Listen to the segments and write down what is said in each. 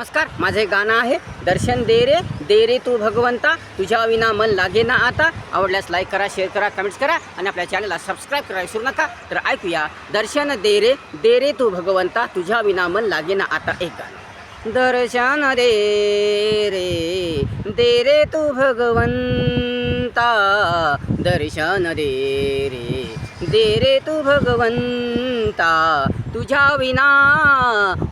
नमस्कार माझे गाणं आहे दर्शन दे रे दे रे तू भगवंता तुझ्या विना मन लागे ना आता. आवडल्यास लाईक करा शेअर करा कमेंट्स करा आणि आपल्या चॅनलला सबस्क्राईब करा विसरू नका. तर ऐकूया दर्शन दे रे दे रे तू भगवंता तुझ्या विना मन लागे ना आता एक गाणं. दर्शन दे रे दे रे तू भगवंता दर्शन दे रे दे रे तू भगवंता तुझ्या विना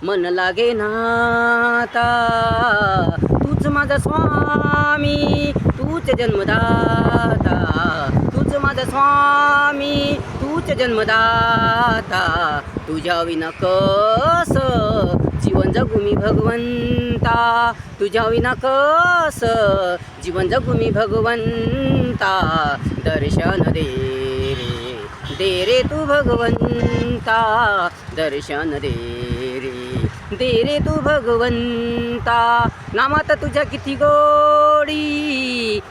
मन लागे नाता तूच माझा स्वामी तूच जन्मदाता. तूच माझा स्वामी तूच जन्मदाता. तुझ्या विना कस जीवन जगू मी भगवंता? तुझ्या विना कस जीवन जगू मी भगवंता? दर्शन दे. दे रे तू भगवंता दर्शन दे रे. दे रे तू भगवंता नामात तुझ्या किती गोडी?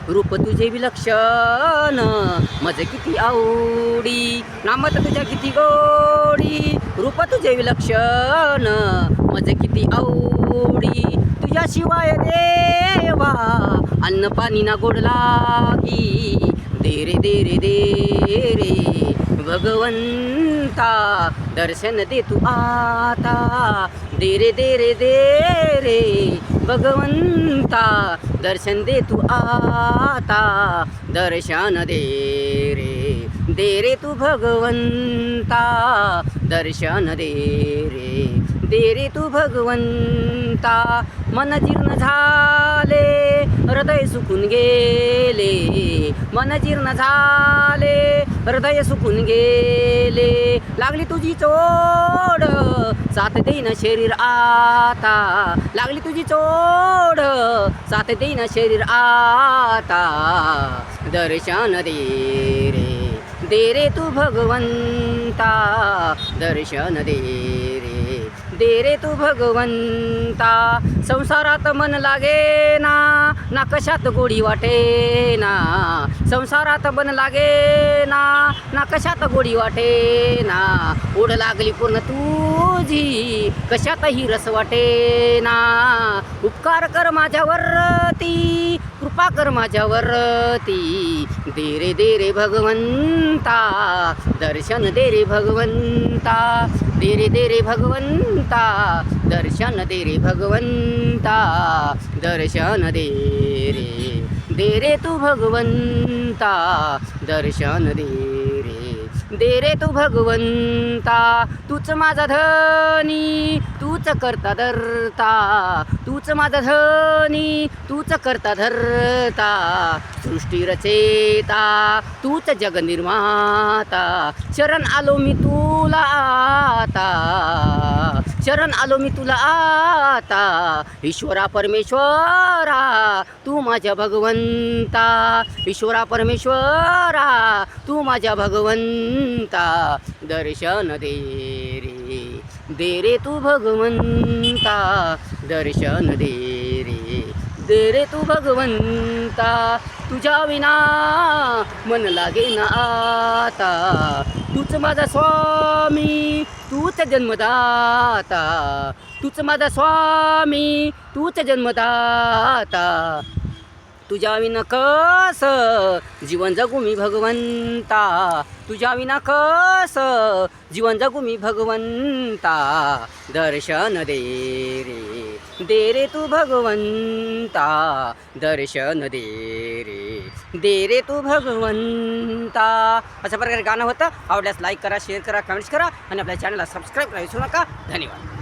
रूप तुझे विलक्षण मज किती आवडी? नामात तुझ्या किती गोडी? रूप तुझे विलक्षण मज किती आवडी? तुझ्याशिवाय देवा अन्न पाणी ना गोड लागी. दे रे दे रे दे रे. भगवंता दर्शन दे तू आता. दे रे दे रे दे रे भगवंता दर्शन दे तू आता. दर्शन दे रे दे रे तू भगवंता दर्शन दे रे दे रे तू भगवंता. मन जीर्ण झाले. हृदय सुकून गेले मन जीर्ण झाले हृदय सुकून गेले. लागली तुझी चोड साथ देईन शरीर आता. लागली तुझी चोड साथ देईन शरीर आता. दर्शन दे रे दे रे तू भगवंता. दर्शन दे रे दे रे तू भगवंता. संसारात मन लागे ना ना कशात गोडी वाटे ना? संसारात बन लागे ना? ना कशात गोडी वाटे ना? ओढ लागली पूर्ण तुझी? कशातही रस वाटे ना? उपकार कर माझ्यावरती. कृपा कर माझ्यावरती दे रे दे रे भगवंता दर्शन दे रे भगवंता दे रे दे रे भगवंता दर्शन दे रे भगवंता दर्शन दे रे दे रे तू भगवंता दर्शन दे रे दे रे तू भगवंता तूच माझा धनी तूच करता धरता तूच माझा धनी तूच करता धरता सृष्टी रचेता तूच जग निर्माता शरण आलो मी तुला आता. शरण आलो मी तुला आता. ईश्वरा परमेश्वरा तू माझ्या भगवंता. ईश्वरा परमेश्वरा तू माझ्या भगवंता. दर्शन दे रे दे रे तू भगवंता. दर्शन दे रे दे रे तू भगवंता. तुझ्या विना मन लागे ना आता. तूच माझा स्वामी तूच जन्मदाता तूच माझा स्वामी तूच जन्मदाता. तुझ्या विना कस जीवन जगू मी भगवंता? तुझ्या विना कस जीवन जगू मी भगवंता? दर्शन दे रे दे रे तू भगवंता. दर्शन दे रे दे रे तू भगवंता. अशा प्रकारे गाणं होतं. आवडल्यास लाईक करा शेअर करा कमेंट्स करा आणि आपल्या चॅनलला सबस्क्राईब करा विसरू नका. धन्यवाद.